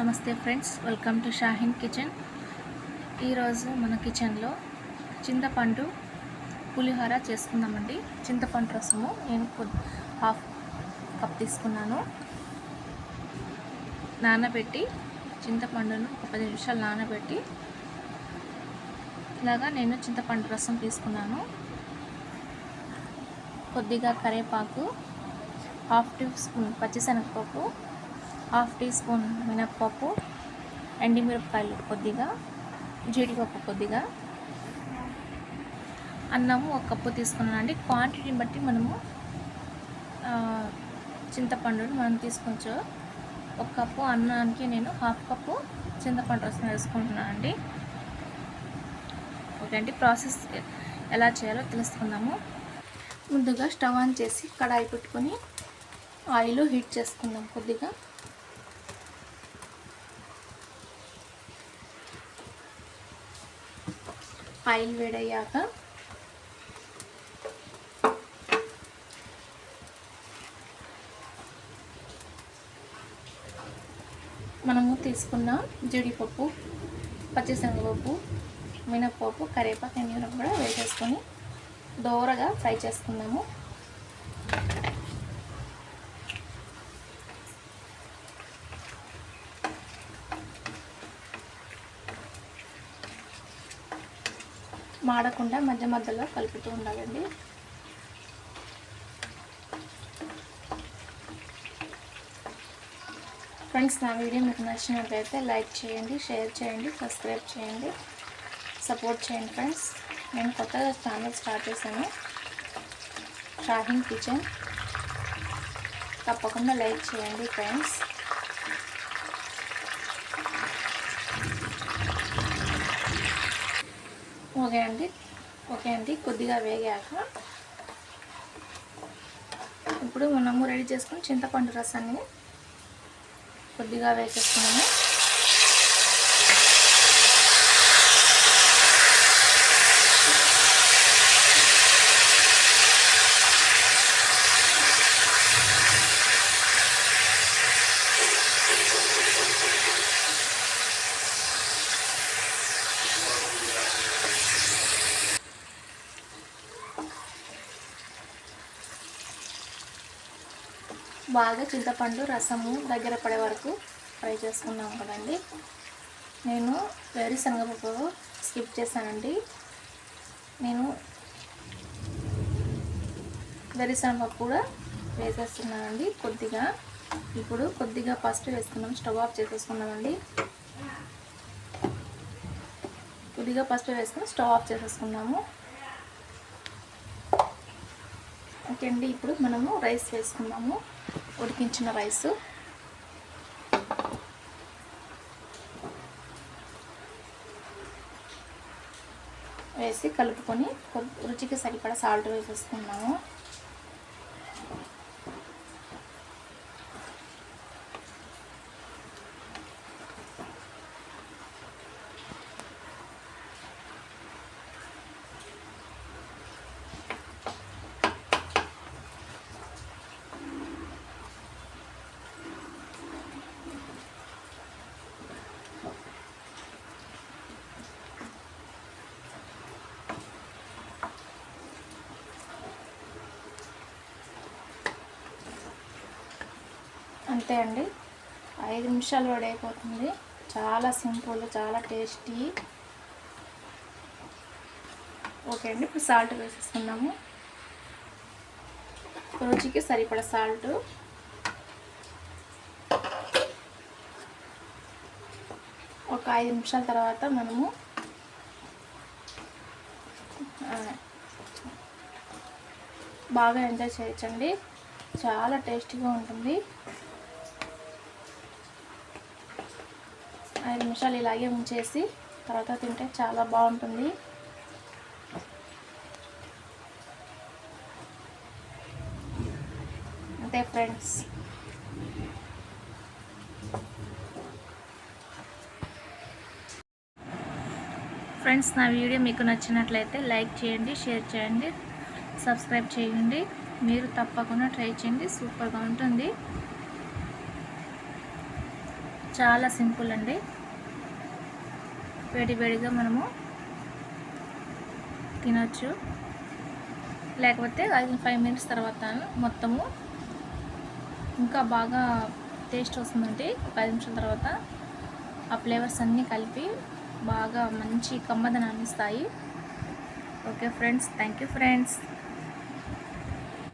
నమస్తే friends welcome to Shaheen kitchen. ఈరోజు మన కిచెన్లో చింతపండు పులిహోర చేసుకుందామండి. చింతపండు రసము నేను హాఫ్ కప్ తీసుకున్నాను. నానబెట్టి చింతపండును ఒక పది నిమిషాలు నానబెట్టి ఇలాగా నేను చింతపండు రసం తీసుకున్నాను. కొద్దిగా కరివేపాకు హాఫ్ టీ స్పూన్ పచ్చిశనగపప్పు హాఫ్ టీ స్పూన్ మినప్పప్పు ఎండిమిరపకాయలు కొద్దిగా జీడిపప్పు కొద్దిగా. అన్నము ఒక కప్పు తీసుకున్నానండి. క్వాంటిటీని బట్టి మనము చింతపండుని మనం తీసుకోవచ్చు. ఒక కప్పు అన్నానికి నేను హాఫ్ కప్పు చింతపండు రసం వేసుకుంటున్నానండి. ఓకే అండి ప్రాసెస్ ఎలా చేయాలో తెలుసుకుందాము. ముందుగా స్టవ్ ఆన్ చేసి కడాయి పెట్టుకొని ఆయిల్ హీట్ చేసుకుందాం కొద్దిగా. ఆయిల్ వేడయ్యాక మనము తీసుకున్న జీడిపప్పు పచ్చిశనగపప్పు మినప్పప్పు కరివేపాకు ఎన్ని కూడా వేసేసుకొని దోరగా ఫ్రై చేసుకున్నాము మాడకుండా మధ్య మధ్యలో కలుపుతూ ఉండాలండి. ఫ్రెండ్స్ నా వీడియో మీకు నచ్చినట్లయితే లైక్ చేయండి షేర్ చేయండి సబ్స్క్రైబ్ చేయండి సపోర్ట్ చేయండి ఫ్రెండ్స్. నేను కొత్తగా ఛానల్ స్టార్ట్ చేశాను షాహిన్ కిచెన్. తప్పకుండా లైక్ చేయండి ఫ్రెండ్స్. ఓకే అండి. ఓకే అండి. కొద్దిగా వేగాక ఇప్పుడు మనము రెడీ చేసుకుని చింతపండు రసాన్ని కొద్దిగా వేసేసుకున్నాము. బాగా చింతపండు రసము దగ్గర పడే వరకు ఫ్రై చేసుకున్నాం కదండి. నేను వేరుశనగపప్పు స్కిప్ చేశానండి. నేను వేరుశనగపప్పు కూడా వేసేస్తున్నానండి కొద్దిగా. ఇప్పుడు కొద్దిగా ఫస్ట్ వేసుకున్నాం స్టవ్ ఆఫ్ చేసేసుకున్నామండి కొద్దిగా ఫస్ట్ వేసుకుని స్టవ్ ఆఫ్ చేసేసుకున్నాము. ఓకే అండి ఇప్పుడు మనము రైస్ వేసుకున్నాము ఉడికించిన రైసు. వేసి కలుపుకొని రుచికి సరిపడా సాల్ట్ వేసేసుకున్నాము అంతే అండి. ఐదు నిమిషాలు వడైపోతుంది చాలా సింపుల్ చాలా టేస్టీ. ఓకే అండి ఇప్పుడు సాల్ట్ వేసేసుకున్నాము రుచికి సరిపడ సాల్ట్. ఒక ఐదు నిమిషాల తర్వాత మనము బాగా ఎంజాయ్ చేయొచ్చండి. చాలా టేస్టీగా ఉంటుంది. ఐదు నిమిషాలు ఇలాగే ఉంచేసి తర్వాత తింటే చాలా బాగుంటుంది. అంతే ఫ్రెండ్స్. ఫ్రెండ్స్ నా వీడియో మీకు నచ్చినట్లయితే లైక్ చేయండి షేర్ చేయండి సబ్స్క్రైబ్ చేయండి. మీరు తప్పకుండా ట్రై చేయండి సూపర్గా ఉంటుంది. చాలా సింపుల్ అండి. వేడి వేడిగా మనము తినొచ్చు. లేకపోతే ఫైవ్ మినిట్స్ తర్వాత మొత్తము ఇంకా బాగా టేస్ట్ వస్తుందండి. ఒక నిమిషాల తర్వాత ఆ ఫ్లేవర్స్ అన్నీ కలిపి బాగా మంచి కమ్మదనాన్ని ఇస్తాయి. Okay friends thank you friends.